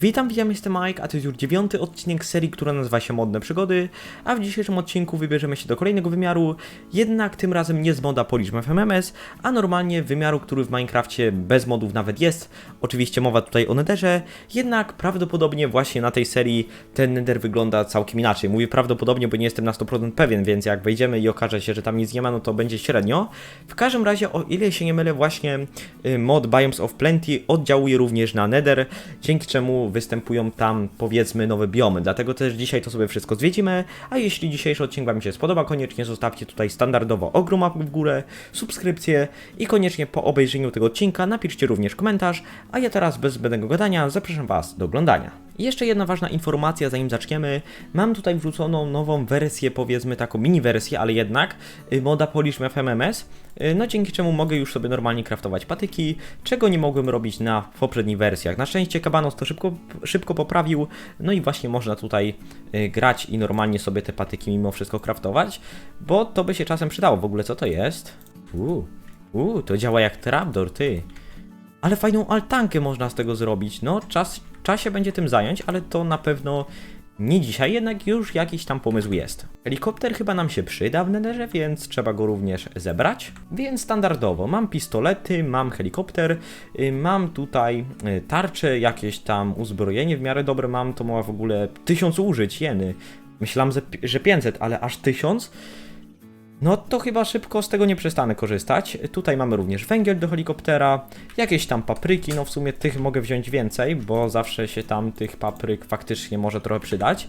Witam, witam, jestem Mike, a to jest już dziewiąty odcinek serii, która nazywa się Modne Przygody, a w dzisiejszym odcinku wybierzemy się do kolejnego wymiaru, jednak tym razem nie z moda Polish FMMS, a normalnie wymiaru, który w Minecrafcie bez modów nawet jest. Oczywiście mowa tutaj o Netherze, jednak prawdopodobnie właśnie na tej serii ten Nether wygląda całkiem inaczej. Mówię prawdopodobnie, bo nie jestem na 100% pewien, więc jak wejdziemy i okaże się, że tam nic nie ma, no to będzie średnio. W każdym razie, o ile się nie mylę, właśnie y, mod Biomes of Plenty oddziałuje również na Nether, dzięki czemu występują tam powiedzmy nowe biomy. Dlatego też dzisiaj to sobie wszystko zwiedzimy, a jeśli dzisiejszy odcinek Wam się spodoba, koniecznie zostawcie tutaj standardowo ogrom w górę, subskrypcję i koniecznie po obejrzeniu tego odcinka napiszcie również komentarz, a ja teraz bez zbędnego gadania zapraszam Was do oglądania. I jeszcze jedna ważna informacja, zanim zaczniemy. Mam tutaj wrzuconą nową wersję, powiedzmy taką mini wersję, ale jednak y, moda Polish FMMS, y, no dzięki czemu mogę już sobie normalnie craftować patyki, czego nie mogłem robić na poprzednich wersjach. Na szczęście Kabanos to szybko, szybko poprawił, no i właśnie można tutaj y, grać i normalnie sobie te patyki mimo wszystko craftować, bo to by się czasem przydało. W ogóle co to jest? Uuu, uuu, to działa jak trapdoor, ty. Ale fajną altankę można z tego zrobić. No, czas, czas się będzie tym zająć, ale to na pewno nie dzisiaj, jednak już jakiś tam pomysł jest. Helikopter chyba nam się przyda w Netherze, więc trzeba go również zebrać. Więc standardowo mam pistolety, mam helikopter, y, mam tutaj y, tarcze, jakieś tam uzbrojenie w miarę dobre mam, to ma w ogóle 1000 użyć, jeny. Myślałem, że pi- że 500, ale aż 1000. No to chyba szybko z tego nie przestanę korzystać. Tutaj mamy również węgiel do helikoptera, jakieś tam papryki, no w sumie tych mogę wziąć więcej, bo zawsze się tam tych papryk faktycznie może trochę przydać.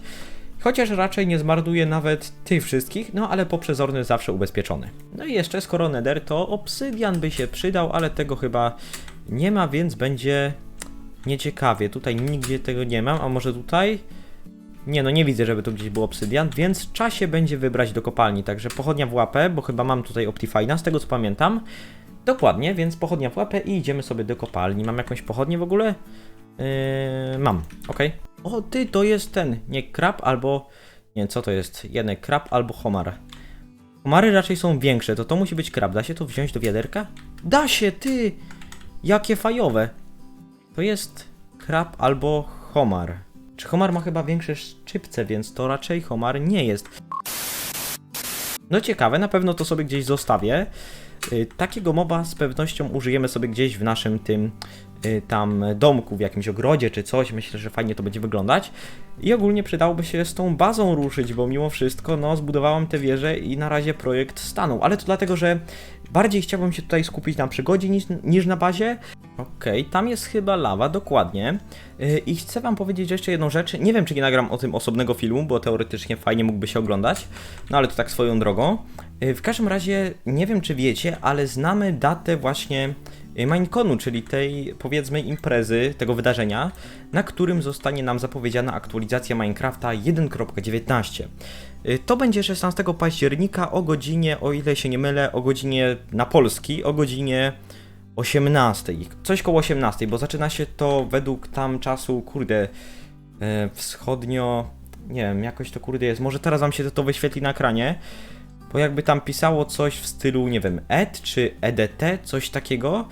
Chociaż raczej nie zmarnuję nawet tych wszystkich, no ale poprzezorny zawsze ubezpieczony. No i jeszcze skoro nether, to obsydian by się przydał, ale tego chyba nie ma, więc będzie nieciekawie. Tutaj nigdzie tego nie mam, a może tutaj? Nie, no nie widzę, żeby tu gdzieś był obsydian, więc w czasie będzie wybrać do kopalni. Także pochodnia w łapę, bo chyba mam tutaj Optifine'a, z tego co pamiętam. Dokładnie, więc pochodnia w łapę i idziemy sobie do kopalni. Mam jakąś pochodnię w ogóle? Yy, mam, ok. O, ty, to jest ten, nie krab albo... Nie, co to jest? Jeden krab albo homar. Homary raczej są większe, to to musi być krab. Da się to wziąć do wiaderka? Da się, ty! Jakie fajowe. To jest krab albo homar. Czy homar ma chyba większe szczypce, więc to raczej homar nie jest. No ciekawe, na pewno to sobie gdzieś zostawię. Y, Takiego moba z pewnością użyjemy sobie gdzieś w naszym tym y, tam domku, w jakimś ogrodzie czy coś. Myślę, że fajnie to będzie wyglądać. I ogólnie przydałoby się z tą bazą ruszyć, bo mimo wszystko, no, zbudowałem tę wieżę i na razie projekt stanął. Ale to dlatego, że bardziej chciałbym się tutaj skupić na przygodzie niż, niż na bazie. Okej, tam jest chyba lawa, dokładnie. Yy, I chcę wam powiedzieć jeszcze jedną rzecz. Nie wiem, czy nie nagram o tym osobnego filmu, bo teoretycznie fajnie mógłby się oglądać. No ale to tak swoją drogą. Yy, W każdym razie, nie wiem czy wiecie, ale znamy datę właśnie yy, Mineconu, czyli tej powiedzmy imprezy, tego wydarzenia, na którym zostanie nam zapowiedziana aktualizacja Minecrafta 1.19. Yy, To będzie 16 października o godzinie, o ile się nie mylę, o godzinie na Polski, o godzinie 18. Coś koło 18, bo zaczyna się to według tam czasu, kurde, e, wschodnio. Nie wiem, jakoś to kurde jest. Może teraz wam się to wyświetli na ekranie. Bo jakby tam pisało coś w stylu, nie wiem, ED czy EDT, coś takiego.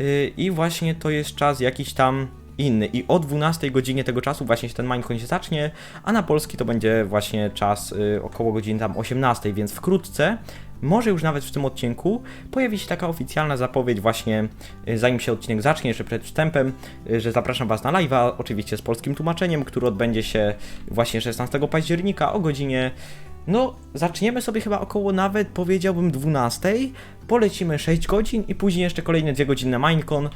Y, I właśnie to jest czas jakiś tam inny. I o 12 godzinie tego czasu właśnie się ten Minecon się zacznie, a na polski to będzie właśnie czas y, około godziny tam 18, więc wkrótce, może już nawet w tym odcinku, pojawi się taka oficjalna zapowiedź właśnie, y, zanim się odcinek zacznie, jeszcze przed wstępem, y, że zapraszam Was na live'a, oczywiście z polskim tłumaczeniem, który odbędzie się właśnie 16 października o godzinie no, zaczniemy sobie chyba około nawet powiedziałbym 12. Polecimy 6 godzin i później jeszcze kolejne 2 godziny na Minecon.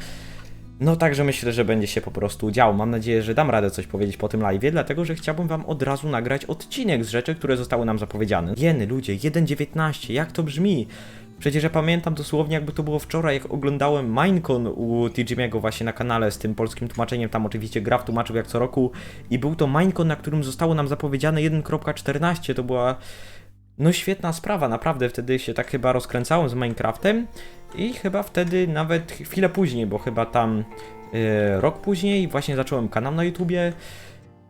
No także myślę, że będzie się po prostu działo. Mam nadzieję, że dam radę coś powiedzieć po tym live'ie, dlatego że chciałbym wam od razu nagrać odcinek z rzeczy, które zostały nam zapowiedziane. Jeny, ludzie, 1.19, jak to brzmi? Przecież ja pamiętam dosłownie jakby to było wczoraj, jak oglądałem Minecon u TGM'ego właśnie na kanale z tym polskim tłumaczeniem, tam oczywiście Graf tłumaczył jak co roku i był to Minecon, na którym zostało nam zapowiedziane 1.14, to była no świetna sprawa, naprawdę wtedy się tak chyba rozkręcałem z Minecraftem i chyba wtedy nawet chwilę później, bo chyba tam e, rok później właśnie zacząłem kanał na YouTubie.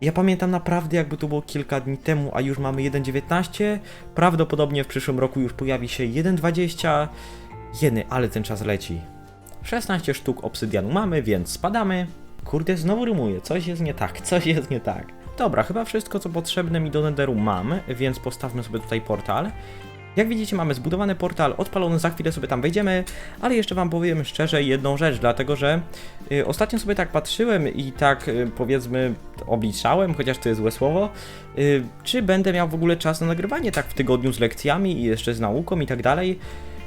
Ja pamiętam naprawdę jakby to było kilka dni temu, a już mamy 1.19. Prawdopodobnie w przyszłym roku już pojawi się 1.20. Jeny, ale ten czas leci. 16 sztuk obsydianu mamy, więc spadamy. Kurde, znowu rymuję. Coś jest nie tak, coś jest nie tak. Dobra, chyba wszystko, co potrzebne mi do Netheru mam, więc postawmy sobie tutaj portal. Jak widzicie, mamy zbudowany portal, odpalony, za chwilę sobie tam wejdziemy, ale jeszcze wam powiem szczerze jedną rzecz, dlatego że y, ostatnio sobie tak patrzyłem i tak y, powiedzmy obliczałem, chociaż to jest złe słowo, y, czy będę miał w ogóle czas na nagrywanie tak w tygodniu z lekcjami i jeszcze z nauką i tak dalej.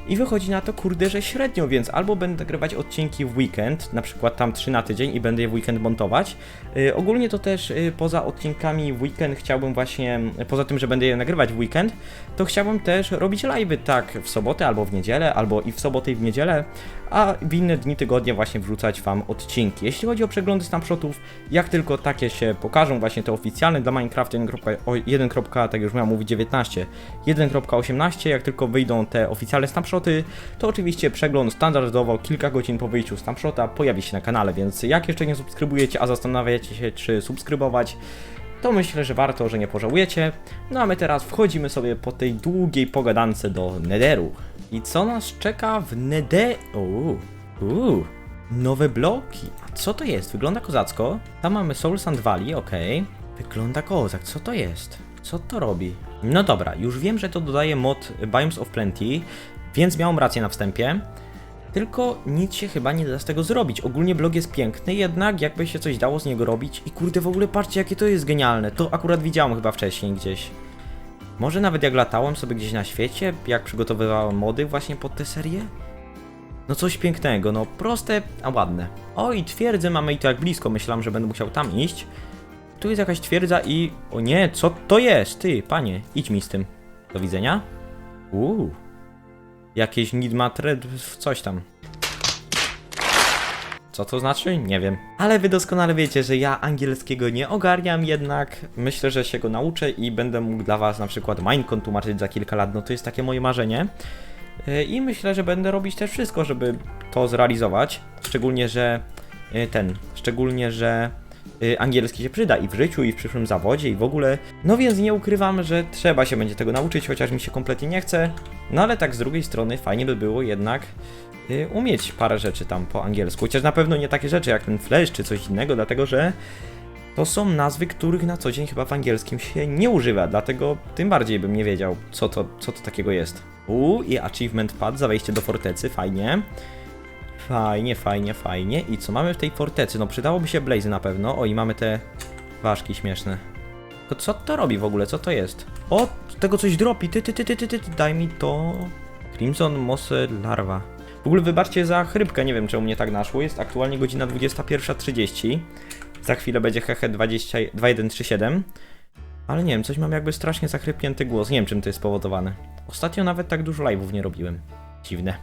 I wychodzi na to, kurde, że średnio, więc albo będę nagrywać odcinki w weekend, na przykład tam 3 na tydzień i będę je w weekend montować. Yy, ogólnie to też yy, poza odcinkami w weekend chciałbym właśnie, poza tym, że będę je nagrywać w weekend, to chciałbym też robić live'y tak w sobotę albo w niedzielę, albo i w sobotę i w niedzielę, a w inne dni tygodnia właśnie wrzucać Wam odcinki. Jeśli chodzi o przeglądy snapshotów, jak tylko takie się pokażą, właśnie te oficjalne dla Minecraft 1.1, tak już miałem mówić 19, 1.18, jak tylko wyjdą te oficjalne snapshoty, to oczywiście przegląd standardowo kilka godzin po wyjściu snapshota pojawi się na kanale, więc jak jeszcze nie subskrybujecie, a zastanawiacie się czy subskrybować, to myślę, że warto, że nie pożałujecie. No a my teraz wchodzimy sobie po tej długiej pogadance do Netheru. I co nas czeka w Nede... Uuu, uuu, nowe bloki. A co to jest? Wygląda kozacko. Tam mamy Soul Sand Valley, okej. Wygląda kozak, co to jest? Co to robi? No dobra, już wiem, że to dodaje mod Biomes of Plenty, więc miałem rację na wstępie. Tylko nic się chyba nie da z tego zrobić. Ogólnie blog jest piękny, jednak jakby się coś dało z niego robić. I kurde, w ogóle patrzcie, jakie to jest genialne. To akurat widziałem chyba wcześniej gdzieś. Może nawet jak latałem sobie gdzieś na świecie, jak przygotowywałem mody właśnie pod tę serię? No coś pięknego, no proste, a ładne. O i twierdzę mamy i to jak blisko, myślałem, że będę musiał tam iść. Tu jest jakaś twierdza i... O nie, co to jest? Ty, panie, idź mi z tym. Do widzenia. Uuu. Jakieś nidmatre, coś tam. Co to znaczy? Nie wiem. Ale wy doskonale wiecie, że ja angielskiego nie ogarniam, jednak myślę, że się go nauczę i będę mógł dla was na przykład Minecon tłumaczyć za kilka lat. No to jest takie moje marzenie. Yy, I myślę, że będę robić też wszystko, żeby to zrealizować. Szczególnie, że yy, ten, szczególnie, że angielski się przyda i w życiu, i w przyszłym zawodzie, i w ogóle. No więc nie ukrywam, że trzeba się będzie tego nauczyć, chociaż mi się kompletnie nie chce. No ale tak z drugiej strony fajnie by było jednak y, umieć parę rzeczy tam po angielsku. Chociaż na pewno nie takie rzeczy jak ten flash czy coś innego, dlatego że to są nazwy, których na co dzień chyba w angielskim się nie używa, dlatego tym bardziej bym nie wiedział, co to, co to takiego jest. U i achievement pad za wejście do fortecy, fajnie. Fajnie, fajnie, fajnie. I co mamy w tej fortecy? No przydałoby się blazy na pewno. O i mamy te ważki śmieszne. To co to robi w ogóle? Co to jest? O, tego coś dropi. Ty, ty, ty, ty, ty, ty, daj mi to. Crimson Mosse Larva. W ogóle wybaczcie za chrypkę, nie wiem czemu mnie tak naszło. Jest aktualnie godzina 21.30. Za chwilę będzie hehe 20, 2137. Ale nie wiem, coś mam jakby strasznie zachrypnięty głos. Nie wiem czym to jest spowodowane. Ostatnio nawet tak dużo live'ów nie robiłem. Dziwne.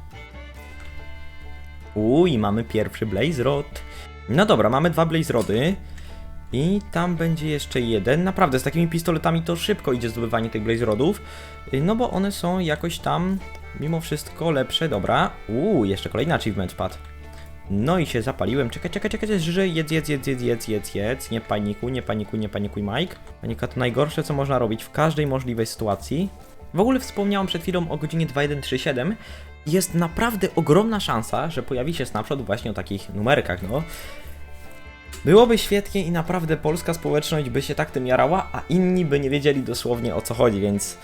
Uj, mamy pierwszy Blaze Rod. No dobra, mamy dwa Blaze Rody. I tam będzie jeszcze jeden. Naprawdę, z takimi pistoletami to szybko idzie zdobywanie tych Blaze Rodów. No bo one są jakoś tam, mimo wszystko, lepsze. Dobra. Uuu, jeszcze kolejny achievement padł. No i się zapaliłem. Czekaj, czekaj, czekaj, że jedz, jedz, jedz, jedz, jedz, jedz, jedz. Nie panikuj, nie panikuj, nie panikuj, Mike. Panika to najgorsze, co można robić w każdej możliwej sytuacji. W ogóle wspomniałem przed chwilą o godzinie 2137. Jest naprawdę ogromna szansa, że pojawi się snapshot właśnie o takich numerkach, no. Byłoby świetnie i naprawdę polska społeczność by się tak tym jarała, a inni by nie wiedzieli dosłownie o co chodzi, więc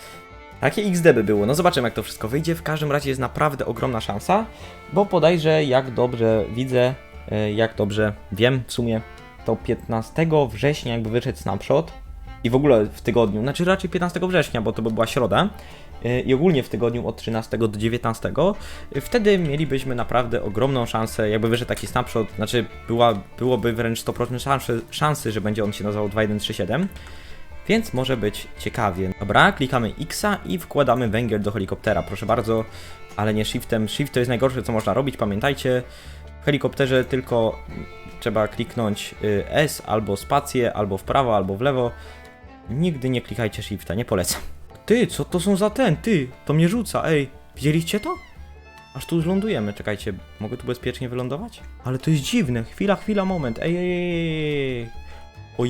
takie XD by było. No zobaczymy jak to wszystko wyjdzie. W każdym razie jest naprawdę ogromna szansa, bo podajże jak dobrze widzę, e, jak dobrze wiem w sumie, to 15 września jakby wyszedł snapshot i w ogóle w tygodniu, znaczy raczej 15 września, bo to by była środa e, i ogólnie w tygodniu od 13 do 19, e, wtedy mielibyśmy naprawdę ogromną szansę, jakby wyszedł taki snapshot, znaczy była, byłoby wręcz 100% szansy, szansy, że będzie on się nazywał 2137, więc może być ciekawie. Dobra, klikamy X i wkładamy węgiel do helikoptera, proszę bardzo, ale nie shiftem. Shift to jest najgorsze, co można robić, pamiętajcie. W helikopterze tylko trzeba kliknąć y, S albo spację, albo w prawo, albo w lewo. Nigdy nie klikajcie shifta, nie polecam. Ty, co to są za ten? Ty, to mnie rzuca, ej. Widzieliście to? Aż tu zlądujemy, czekajcie, mogę tu bezpiecznie wylądować? Ale to jest dziwne, chwila, chwila, moment, ej, ej, ej, ej. O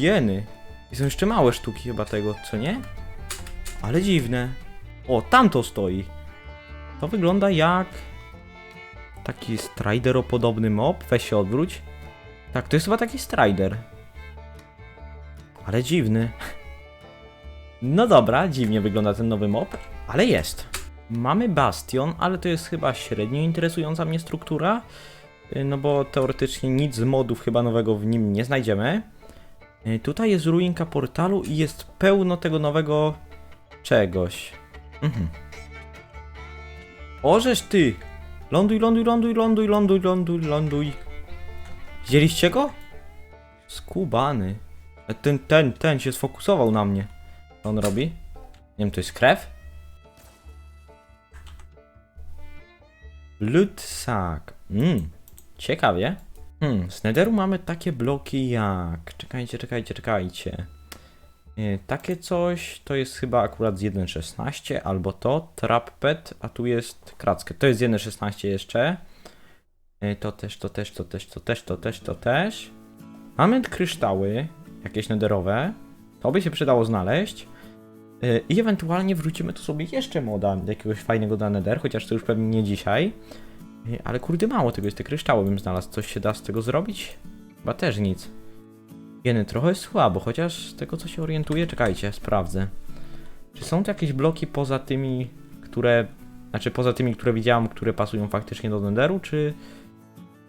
i są jeszcze małe sztuki chyba tego, co nie? Ale dziwne. O, tam to stoi. To wygląda jak taki strideropodobny mob. Weź się odwróć. Tak, to jest chyba taki Strider. Ale dziwny. No dobra, dziwnie wygląda ten nowy mob, ale jest. Mamy Bastion, ale to jest chyba średnio interesująca mnie struktura. y, No bo teoretycznie nic z modów chyba nowego w nim nie znajdziemy. Y, Tutaj jest ruinka portalu i jest pełno tego nowego czegoś. Mhm. Ożeż ty! Ląduj, ląduj, ląduj, ląduj, ląduj, ląduj, ląduj. Widzieliście go? Skubany. E, Ten, ten, ten się sfokusował na mnie. Co on robi? Nie wiem, to jest krew? Ludsak. Mmm, ciekawie. Hmm, z Netheru mamy takie bloki jak... Czekajcie, czekajcie, czekajcie. Yy, takie coś to jest chyba akurat z 1.16 albo to, Trapped, a tu jest Krackę. To jest z 1.16 jeszcze. Yy, to też, to też, to też, to też, to też, to też. Mamy kryształy, jakieś nederowe. To by się przydało znaleźć. Yy, I ewentualnie wrócimy tu sobie jeszcze moda jakiegoś fajnego na nether, chociaż to już pewnie nie dzisiaj. Yy, Ale kurde mało tego jest, te kryształy bym znalazł. Coś się da z tego zrobić? Chyba też nic. Jeny trochę słabo, chociaż z tego co się orientuję, czekajcie, sprawdzę. Czy są tu jakieś bloki poza tymi, które... Znaczy poza tymi, które widziałam, które pasują faktycznie do Netheru, czy...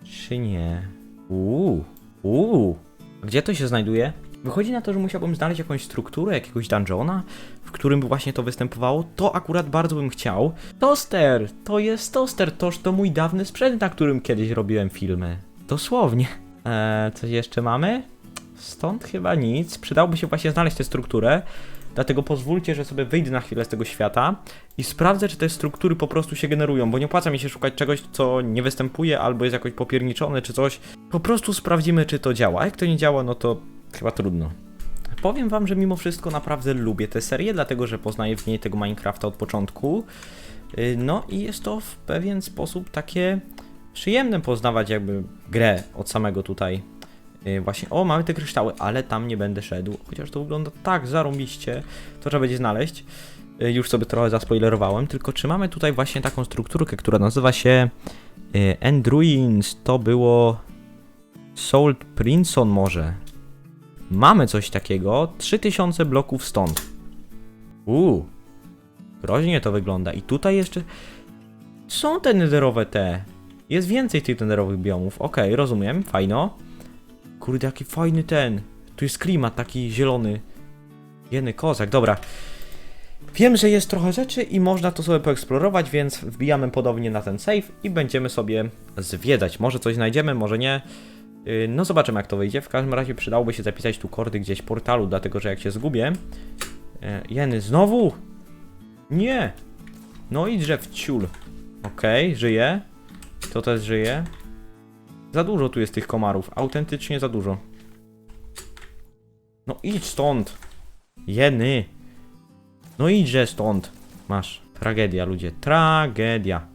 Czy nie? Uuu, uuu. Gdzie to się znajduje? Wychodzi na to, że musiałbym znaleźć jakąś strukturę, jakiegoś dungeona, w którym by właśnie to występowało. To akurat bardzo bym chciał. Toster! To jest toster, toż to mój dawny sprzęt, na którym kiedyś robiłem filmy. Dosłownie. Eee, coś jeszcze mamy? Stąd chyba nic. Przydałoby się właśnie znaleźć tę strukturę. Dlatego pozwólcie, że sobie wyjdę na chwilę z tego świata i sprawdzę, czy te struktury po prostu się generują, bo nie opłaca mi się szukać czegoś, co nie występuje albo jest jakoś popierniczone czy coś. Po prostu sprawdzimy, czy to działa. Jak to nie działa, no to chyba trudno. Powiem wam, że mimo wszystko naprawdę lubię tę serię, dlatego że poznaję w niej tego Minecrafta od początku. Yy, No i jest to w pewien sposób takie przyjemne poznawać jakby grę od samego tutaj Yy, Właśnie, o, mamy te kryształy, ale tam nie będę szedł, chociaż to wygląda tak zarąbiście, to trzeba będzie znaleźć. Yy, Już sobie trochę zaspoilerowałem, tylko czy mamy tutaj właśnie taką strukturkę, która nazywa się yy, End Ruins, to było Salt Princeton może. Mamy coś takiego, 3000 bloków stąd. Uuu, groźnie to wygląda. I tutaj jeszcze są te netherowe te. Jest więcej tych netherowych biomów, okej, rozumiem, fajno. Kurde, jaki fajny ten. Tu jest klimat taki zielony. Jeny kozak, dobra. Wiem, że jest trochę rzeczy i można to sobie poeksplorować, więc wbijamy podobnie na ten save i będziemy sobie zwiedzać. Może coś znajdziemy, może nie. Yy, No zobaczymy jak to wyjdzie. W każdym razie przydałoby się zapisać tu kordy gdzieś portalu, dlatego że jak się zgubię... Yy, Jeny, znowu? Nie! No i drzew ciul. Okej, żyje. To też żyje. Za dużo tu jest tych komarów, autentycznie za dużo. No idź stąd! Jeny! No idźże stąd! Masz. Tragedia, ludzie. Tragedia.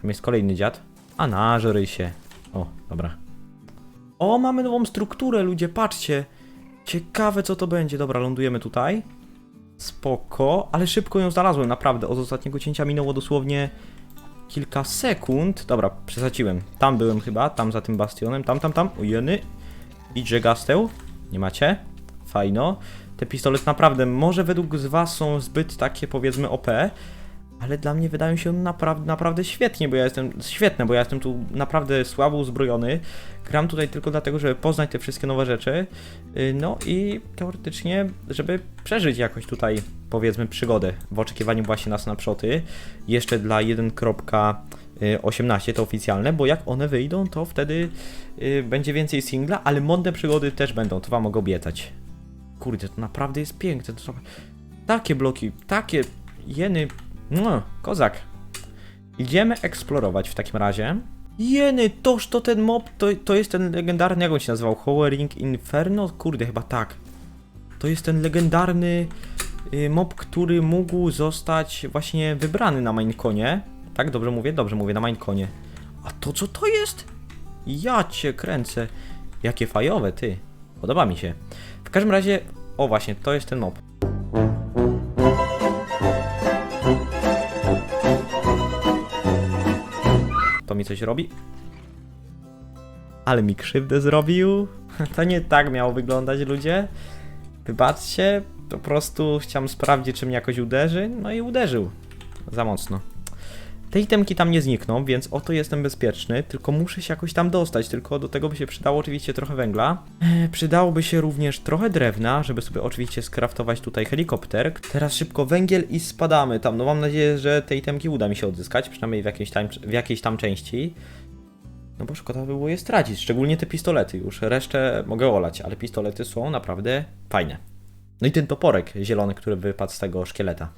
Tam jest kolejny dziad. A nażry się. O, dobra. O, mamy nową strukturę, ludzie, patrzcie. Ciekawe co to będzie. Dobra, lądujemy tutaj. Spoko, ale szybko ją znalazłem, naprawdę. Od ostatniego cięcia minęło dosłownie kilka sekund. Dobra, przesadziłem. Tam byłem chyba, tam za tym bastionem, tam, tam, tam. Ujeny. Idźże gasteł. Nie macie? Fajno. Te pistolety naprawdę, może według z was są zbyt takie powiedzmy OP, ale dla mnie wydają się naprawdę, naprawdę świetnie, bo ja jestem, świetne, bo ja jestem tu naprawdę słabo uzbrojony. Gram tutaj tylko dlatego, żeby poznać te wszystkie nowe rzeczy, yy, no i teoretycznie, żeby przeżyć jakoś tutaj, powiedzmy, przygodę w oczekiwaniu właśnie na snapshoty, jeszcze dla 1.18 to oficjalne, bo jak one wyjdą, to wtedy yy, będzie więcej singla, ale modne przygody też będą, to wam mogę obiecać. Kurde, to naprawdę jest piękne, to takie bloki, takie jeny, no, kozak. Idziemy eksplorować w takim razie. Jeny, toż to ten mob, to, to jest ten legendarny, jak on się nazywał? Hovering Inferno? Kurde, chyba tak. To jest ten legendarny y, mob, który mógł zostać właśnie wybrany na Mineconie. Tak, dobrze mówię? Dobrze mówię, na Mineconie. A to co to jest? Ja cię kręcę. Jakie fajowe, ty. Podoba mi się. W każdym razie, o właśnie, to jest ten mob. To mi coś robi? Ale mi krzywdę zrobił. To nie tak miało wyglądać, ludzie. Wybaczcie, po prostu chciałem sprawdzić, czy mnie jakoś uderzy. No i uderzył. Za mocno. Te itemki tam nie znikną, więc oto jestem bezpieczny, tylko muszę się jakoś tam dostać, tylko do tego by się przydało oczywiście trochę węgla. E, przydałoby się również trochę drewna, żeby sobie oczywiście skraftować tutaj helikopter. Teraz szybko węgiel i spadamy tam. No mam nadzieję, że te itemki uda mi się odzyskać, przynajmniej w jakiejś tam, w jakiejś tam części. No bo szkoda by było je stracić, szczególnie te pistolety już. Resztę mogę olać, ale pistolety są naprawdę fajne. No i ten toporek zielony, który wypadł z tego szkieleta.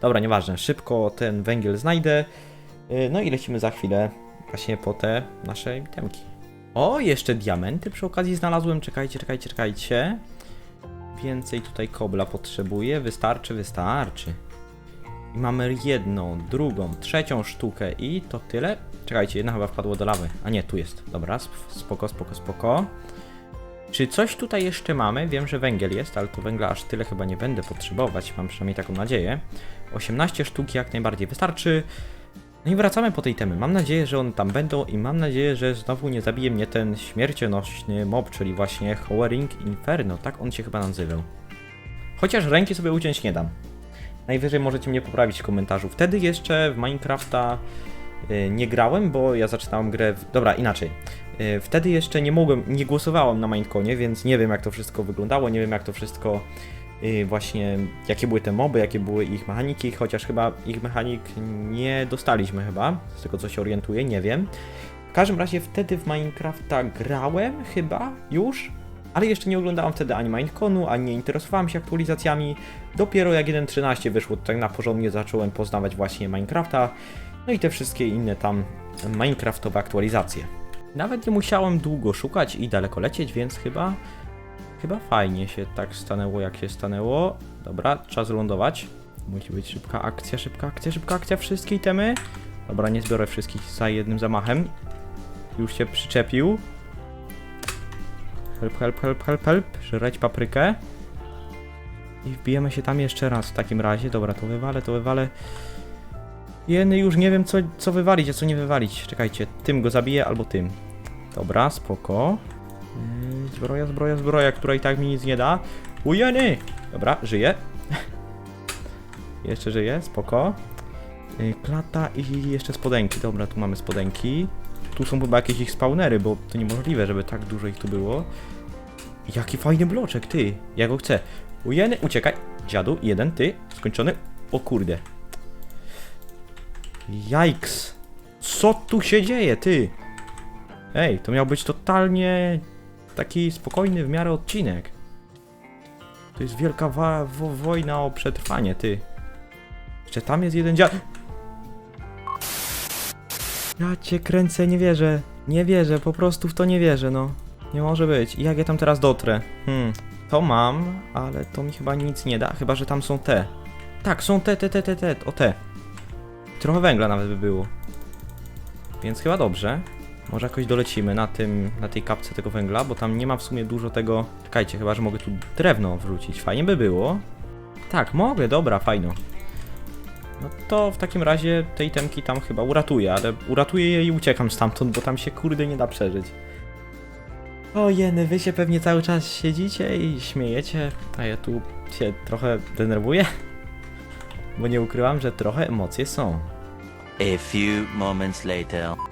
Dobra, nieważne, szybko ten węgiel znajdę. Yy, No i lecimy za chwilę właśnie po te nasze itemki. O, jeszcze diamenty przy okazji znalazłem. Czekajcie, czekajcie, czekajcie. Więcej tutaj kobla potrzebuję. Wystarczy, wystarczy. I mamy jedną, drugą, trzecią sztukę i to tyle. Czekajcie, jedna chyba wpadła do lawy. A nie, tu jest. Dobra, sp- spoko, spoko, spoko. Czy coś tutaj jeszcze mamy? Wiem, że węgiel jest, ale to węgla aż tyle chyba nie będę potrzebować. Mam przynajmniej taką nadzieję. 18 sztuk jak najbardziej wystarczy. No i wracamy po tej temy. Mam nadzieję, że one tam będą i mam nadzieję, że znowu nie zabije mnie ten śmiercionośny mob, czyli właśnie Howering Inferno. Tak on się chyba nazywał. Chociaż ręki sobie uciąć nie dam. Najwyżej możecie mnie poprawić w komentarzu. Wtedy jeszcze w Minecrafta y, nie grałem, bo ja zaczynałem grę. W... Dobra, inaczej. Y, Wtedy jeszcze nie mogłem, nie głosowałem na Mineconie, więc nie wiem jak to wszystko wyglądało, nie wiem jak to wszystko właśnie, jakie były te moby, jakie były ich mechaniki, chociaż chyba ich mechanik nie dostaliśmy chyba, z tego co się orientuję, nie wiem. W każdym razie wtedy w Minecrafta grałem chyba już, ale jeszcze nie oglądałem wtedy ani Mineconu, ani nie interesowałem się aktualizacjami. Dopiero jak 1.13 wyszło, tak na porządnie zacząłem poznawać właśnie Minecrafta, no i te wszystkie inne tam Minecraftowe aktualizacje. Nawet nie musiałem długo szukać i daleko lecieć, więc chyba chyba fajnie się tak stanęło, jak się stanęło. Dobra, czas lądować. Musi być szybka akcja, szybka akcja, szybka akcja, wszystkie itemy. Dobra, nie zbiorę wszystkich za jednym zamachem. Już się przyczepił. Help, help, help, help, help. Żreć paprykę. I wbijemy się tam jeszcze raz w takim razie. Dobra, to wywalę, to wywalę. Jeny, już nie wiem co, co wywalić, a co nie wywalić. Czekajcie, tym go zabiję albo tym. Dobra, spoko. Yy, Zbroja, zbroja, zbroja, która i tak mi nic nie da. Ujeny! Dobra, żyje. jeszcze żyje, spoko. Yy, Klata i jeszcze spodenki. Dobra, tu mamy spodenki. Tu są chyba jakieś ich spawnery, bo to niemożliwe, żeby tak dużo ich tu było. Jaki fajny bloczek, ty. Ja go chcę. Ujeny, uciekaj. Dziadu, jeden, ty. Skończony. O kurde. Jajks. Co tu się dzieje, ty? Ej, to miał być totalnie taki spokojny w miarę odcinek. To jest wielka wa- wo- wojna o przetrwanie, ty. Jeszcze tam jest jeden dziad... Ja cię kręcę, nie wierzę. Nie wierzę, po prostu w to nie wierzę, no. Nie może być. I jak ja tam teraz dotrę? Hmm, to mam, ale to mi chyba nic nie da, chyba że tam są te. Tak, są te, te, te, te, te, o te. Trochę węgla nawet by było. Więc chyba dobrze. Może jakoś dolecimy na tym, na tej kapce tego węgla, bo tam nie ma w sumie dużo tego... Czekajcie, chyba, że mogę tu drewno wrzucić. Fajnie by było. Tak, mogę, dobra, fajno. No to w takim razie tej temki tam chyba uratuję, ale uratuję je i uciekam stamtąd, bo tam się kurde nie da przeżyć. O jeny, wy się pewnie cały czas siedzicie i śmiejecie, a ja tu się trochę denerwuję. Bo nie ukrywam, że trochę emocje są. A few moments later.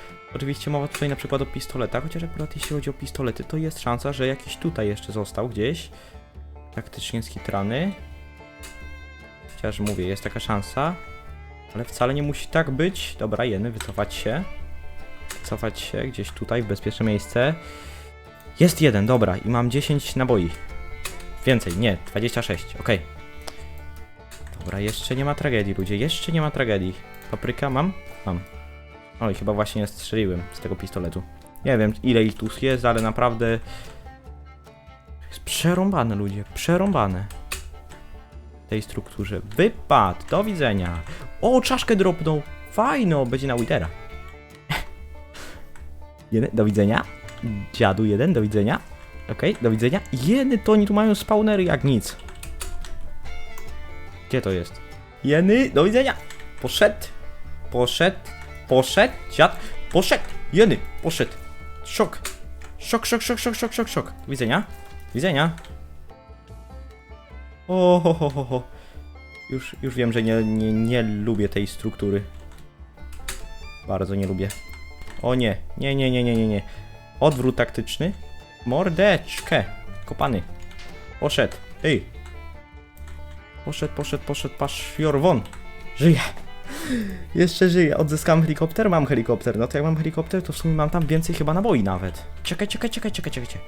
Oczywiście mowa tutaj na przykład o pistoletach, chociaż akurat jeśli chodzi o pistolety, to jest szansa, że jakiś tutaj jeszcze został gdzieś. Taktycznie skitrany. Chociaż mówię, jest taka szansa. Ale wcale nie musi tak być. Dobra, jeny, wycofać się. Wycofać się gdzieś tutaj w bezpieczne miejsce. Jest jeden, dobra, i mam 10 naboi. Więcej, nie, 26, okej. Dobra, jeszcze nie ma tragedii, ludzie, jeszcze nie ma tragedii. Papryka mam? Mam. Oj, chyba właśnie strzeliłem z tego pistoletu. Nie wiem ile ich tu jest, ale naprawdę jest przerąbane ludzie, przerąbane. W tej strukturze. Wypad, do widzenia. O, czaszkę dropnął. Fajno, będzie na Witera. Jeden, do widzenia. Dziadu jeden, do widzenia. Okej, do widzenia. Jeny, to oni tu mają spawnery jak nic. Gdzie to jest? Jeny, do widzenia. Poszedł. Poszedł. Poszedł. Dziad. Poszedł. Jeny, poszedł. Szok. Szok, szok, szok, szok, szok, szok, szok. Widzenia. Do widzenia. O, ho, ho, ho, ho. Już, już wiem, że nie, nie, nie lubię tej struktury. Bardzo nie lubię. O nie, nie, nie, nie, nie, nie, nie. Odwrót taktyczny. Mordeczkę. Kopany. Poszedł. Ej. Poszedł, poszedł, poszedł, patrz, won. Żyje. Jeszcze żyję. Odzyskam helikopter? Mam helikopter. No to jak mam helikopter, to w sumie mam tam więcej chyba naboi nawet. Czekaj, czekaj, czekaj, czekaj, czekajcie.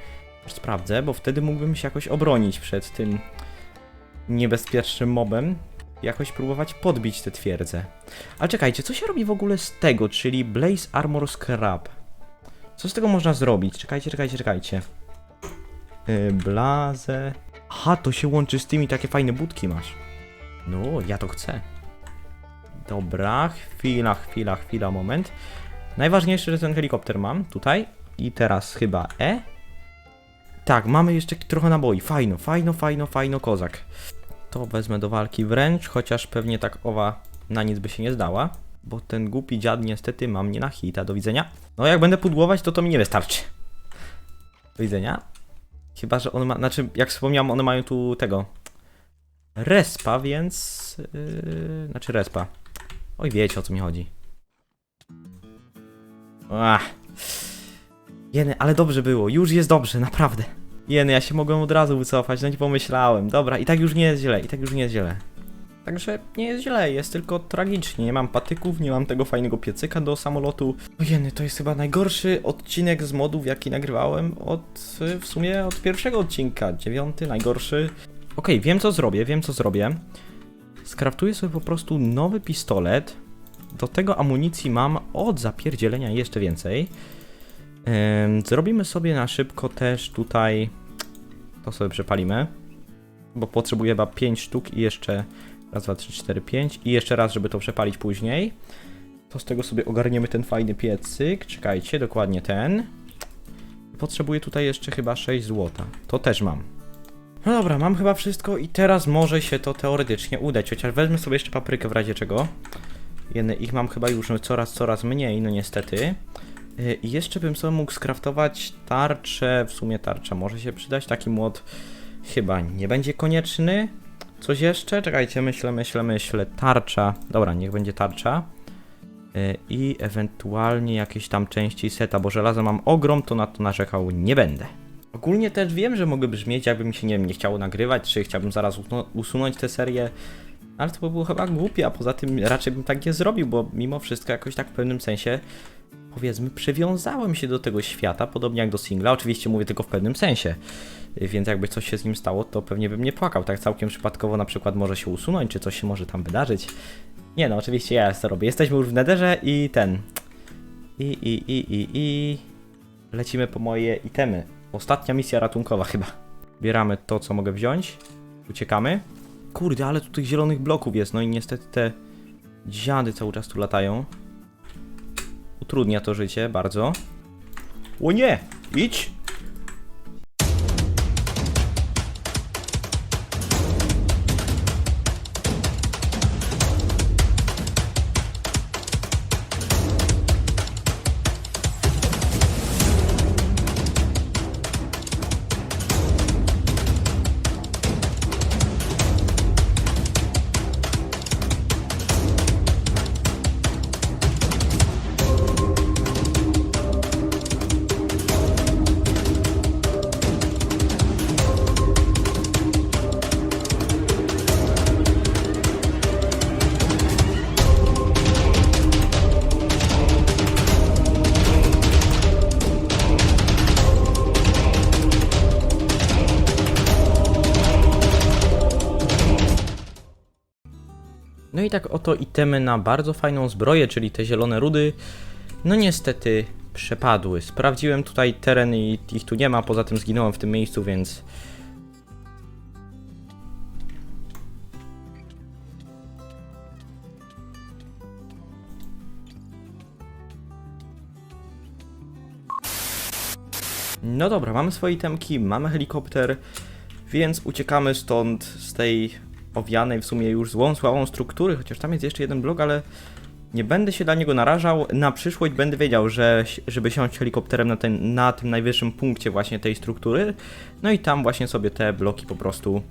Sprawdzę, bo wtedy mógłbym się jakoś obronić przed tym niebezpiecznym mobem. Jakoś próbować podbić te twierdze. Ale czekajcie, co się robi w ogóle z tego, czyli Blaze Armor Scrap? Co z tego można zrobić? Czekajcie, czekajcie, czekajcie. Yy, blaze... Aha, to się łączy z tymi, takie fajne budki masz. No, ja to chcę. Dobra, chwila, chwila, chwila, moment. Najważniejsze, że ten helikopter mam tutaj. I teraz chyba E. Tak, mamy jeszcze trochę naboi. Fajno, fajno, fajno, fajno, kozak. To wezmę do walki wręcz, chociaż pewnie tak owa na nic by się nie zdała. Bo ten głupi dziad niestety ma mnie na hita. Do widzenia. No jak będę pudłować, to to mi nie wystarczy. Do widzenia. Chyba, że on ma, znaczy jak wspomniałem, one mają tu tego respa, więc... Yy, znaczy respa. Oj, wiecie o co mi chodzi. Ach. Jeny, ale dobrze było, już jest dobrze, naprawdę. Jeny, ja się mogłem od razu wycofać, no nie pomyślałem. Dobra, i tak już nie jest źle, i tak już nie jest źle. Także nie jest źle, jest tylko tragicznie. Nie mam patyków, nie mam tego fajnego piecyka do samolotu. Ojeny, to jest chyba najgorszy odcinek z modów, jaki nagrywałem od, w sumie od pierwszego odcinka. Dziewiąty, najgorszy. Okej, wiem co zrobię, wiem co zrobię. Skraftuję sobie po prostu nowy pistolet. Do tego amunicji mam od zapierdzielenia jeszcze więcej. Zrobimy sobie na szybko też tutaj. To sobie przepalimy. Bo potrzebuję chyba 5 sztuk i jeszcze. Raz, dwa, trzy, cztery, pięć. I jeszcze raz, żeby to przepalić później. To z tego sobie ogarniemy ten fajny piecyk. Czekajcie, dokładnie ten. Potrzebuję tutaj jeszcze chyba 6 złota. To też mam. No dobra, mam chyba wszystko i teraz może się to teoretycznie udać, chociaż wezmę sobie jeszcze paprykę w razie czego. Jedne ich mam chyba już coraz, coraz mniej, no niestety. I jeszcze bym sobie mógł skraftować tarczę, w sumie tarcza może się przydać, taki młot chyba nie będzie konieczny. Coś jeszcze? Czekajcie, myślę, myślę, myślę. Tarcza, dobra, niech będzie tarcza. Yy, I ewentualnie jakieś tam części seta, bo żelaza mam ogrom, to na to narzekał nie będę. Ogólnie też wiem, że mogę brzmieć, jakby mi się nie, wiem, nie chciało nagrywać, czy chciałbym zaraz usu- usunąć tę serię, ale to by było chyba głupie, a poza tym raczej bym tak nie zrobił, bo mimo wszystko jakoś tak w pewnym sensie, powiedzmy, przywiązałem się do tego świata, podobnie jak do singla, oczywiście mówię tylko w pewnym sensie, więc jakby coś się z nim stało, to pewnie bym nie płakał, tak całkiem przypadkowo na przykład może się usunąć, czy coś się może tam wydarzyć. Nie no, oczywiście ja to robię, jesteśmy już w nederze i ten... I, i, i, i, i... Lecimy po moje itemy. Ostatnia misja ratunkowa chyba. Bieramy to, co mogę wziąć. Uciekamy. Kurde, ale tu tych zielonych bloków jest, no i niestety te dziady cały czas tu latają. Utrudnia to życie bardzo. O nie! Idź! Tak oto itemy na bardzo fajną zbroję, czyli te zielone rudy. No niestety przepadły. Sprawdziłem tutaj teren i ich tu nie ma, poza tym zginąłem w tym miejscu, więc... No dobra, mamy swoje itemki, mamy helikopter, więc uciekamy stąd z tej owianej w sumie już złą, słabą struktury, chociaż tam jest jeszcze jeden blok, ale nie będę się dla niego narażał. Na przyszłość będę wiedział, że żeby siąść helikopterem na, ten, na tym najwyższym punkcie właśnie tej struktury, no i tam właśnie sobie te bloki po prostu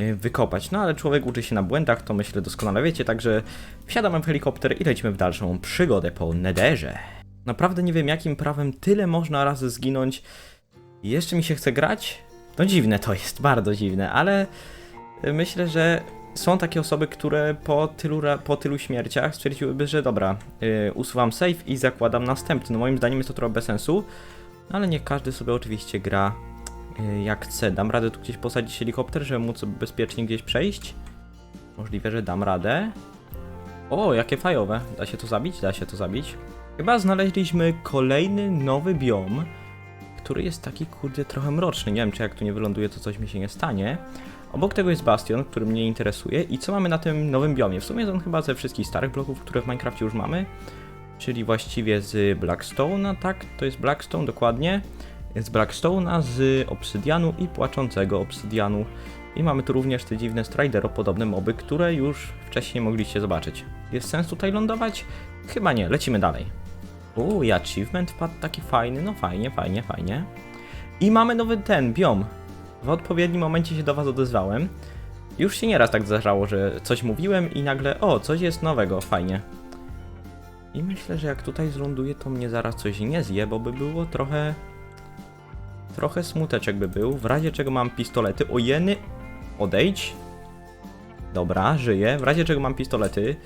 y, wykopać. No ale człowiek uczy się na błędach, to myślę doskonale wiecie, także wsiadamy w helikopter i lecimy w dalszą przygodę po Nederze. Naprawdę nie wiem jakim prawem tyle można razy zginąć. Jeszcze mi się chce grać? No dziwne to jest, bardzo dziwne, ale myślę, że są takie osoby, które po tylu, po tylu śmierciach stwierdziłyby, że dobra, yy, usuwam save i zakładam następny. No moim zdaniem jest to trochę bez sensu, ale niech każdy sobie oczywiście gra yy, jak chce. Dam radę tu gdzieś posadzić helikopter, żeby móc bezpiecznie gdzieś przejść. Możliwe, że dam radę. O, jakie fajowe. Da się to zabić? Da się to zabić. Chyba znaleźliśmy kolejny nowy biom, który jest taki kurde trochę mroczny. Nie wiem, czy jak tu nie wyląduje, to coś mi się nie stanie. Obok tego jest bastion, który mnie interesuje. I co mamy na tym nowym biomie? W sumie jest on chyba ze wszystkich starych bloków, które w Minecrafcie już mamy. Czyli właściwie z Blackstone'a, tak? To jest Blackstone, dokładnie. Z Blackstone'a, z obsydianu i płaczącego obsydianu. I mamy tu również te dziwne Stridero podobne moby, które już wcześniej mogliście zobaczyć. Jest sens tutaj lądować? Chyba nie, lecimy dalej. Uuu, i achievement wpadł taki fajny, no fajnie, fajnie, fajnie. I mamy nowy ten, biom. W odpowiednim momencie się do was odezwałem. Już się nieraz tak zdarzało, że coś mówiłem i nagle, o, coś jest nowego, fajnie. I myślę, że jak tutaj zląduję, to mnie zaraz coś nie zje, bo by było trochę... Trochę smuteczek by był. W razie czego mam pistolety. O jeny, odejdź. Dobra, żyję. W razie czego mam pistolety.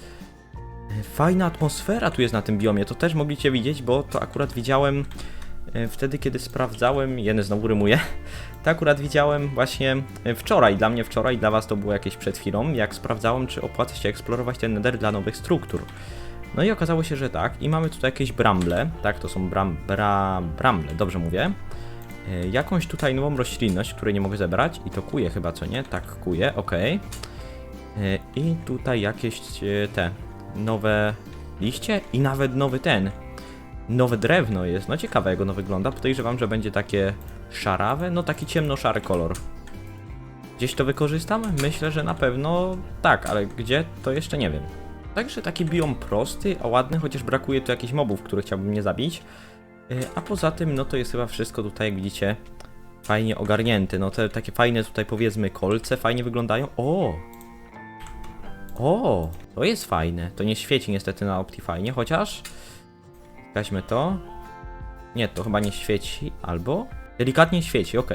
Fajna atmosfera tu jest na tym biomie, to też mogliście widzieć, bo to akurat widziałem wtedy, kiedy sprawdzałem, jeden znowu rymuje, to akurat widziałem właśnie e, wczoraj, dla mnie wczoraj, dla was to było jakieś przed chwilą, jak sprawdzałem, czy opłaca się eksplorować ten nether dla nowych struktur. No i okazało się, że tak, i mamy tutaj jakieś bramble, tak, to są bram, bra, bramble, dobrze mówię. E, Jakąś tutaj nową roślinność, której nie mogę zebrać i to kuje chyba, co nie? Tak, kuje. E, I tutaj jakieś e, te nowe liście i nawet nowy ten. Nowe drewno jest. No ciekawe jak ono wygląda. Podejrzewam, że będzie takie szarawe, no taki ciemno-szary kolor. Gdzieś to wykorzystam? Myślę, że na pewno tak, ale gdzie to jeszcze nie wiem. Także taki biom prosty, a ładny, chociaż brakuje tu jakichś mobów, które chciałbym nie zabić. Yy, A poza tym, no to jest chyba wszystko tutaj, jak widzicie, fajnie ogarnięte. No te takie fajne tutaj powiedzmy kolce fajnie wyglądają. O! O, to jest fajne. To nie świeci niestety na Optifine, chociaż. Weźmy to. Nie, to chyba nie świeci, albo. Delikatnie świeci, ok.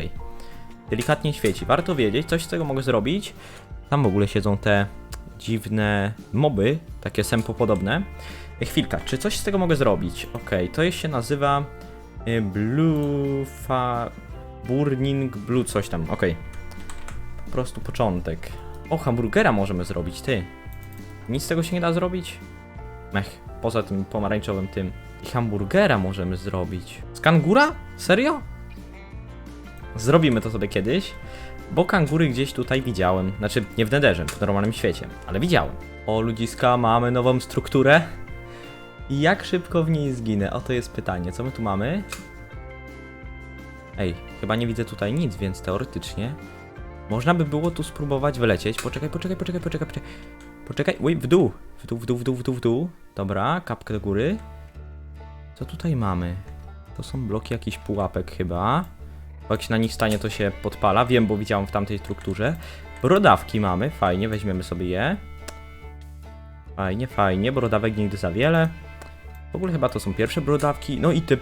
Delikatnie świeci. Warto wiedzieć, coś z tego mogę zrobić. Tam w ogóle siedzą te dziwne moby, takie sempopodobne. E, Chwilka, czy coś z tego mogę zrobić? Ok, to się nazywa y, Blue Fa... Burning Blue coś tam, ok. Po prostu początek. O, hamburgera możemy zrobić, ty. Nic z tego się nie da zrobić? Mech, poza tym pomarańczowym tym. I hamburgera możemy zrobić. Z kangura? Serio? Zrobimy to sobie kiedyś, bo kangury gdzieś tutaj widziałem. Znaczy, nie w nederze, w normalnym świecie, ale widziałem. O, ludziska, mamy nową strukturę. I jak szybko w niej zginę? Oto jest pytanie. Co my tu mamy? Ej, chyba nie widzę tutaj nic, więc teoretycznie można by było tu spróbować wylecieć. Poczekaj, poczekaj, poczekaj, poczekaj, poczekaj. Poczekaj, oj, w dół. W dół, w dół, w dół, w dół, w dół. Dobra, kapkę do góry. Co tutaj mamy? To są bloki jakichś pułapek chyba. Bo jak się na nich stanie, to się podpala. Wiem, bo widziałem w tamtej strukturze. Brodawki mamy, fajnie, weźmiemy sobie je. Fajnie, fajnie, brodawek nigdy za wiele. W ogóle chyba to są pierwsze brodawki. No i te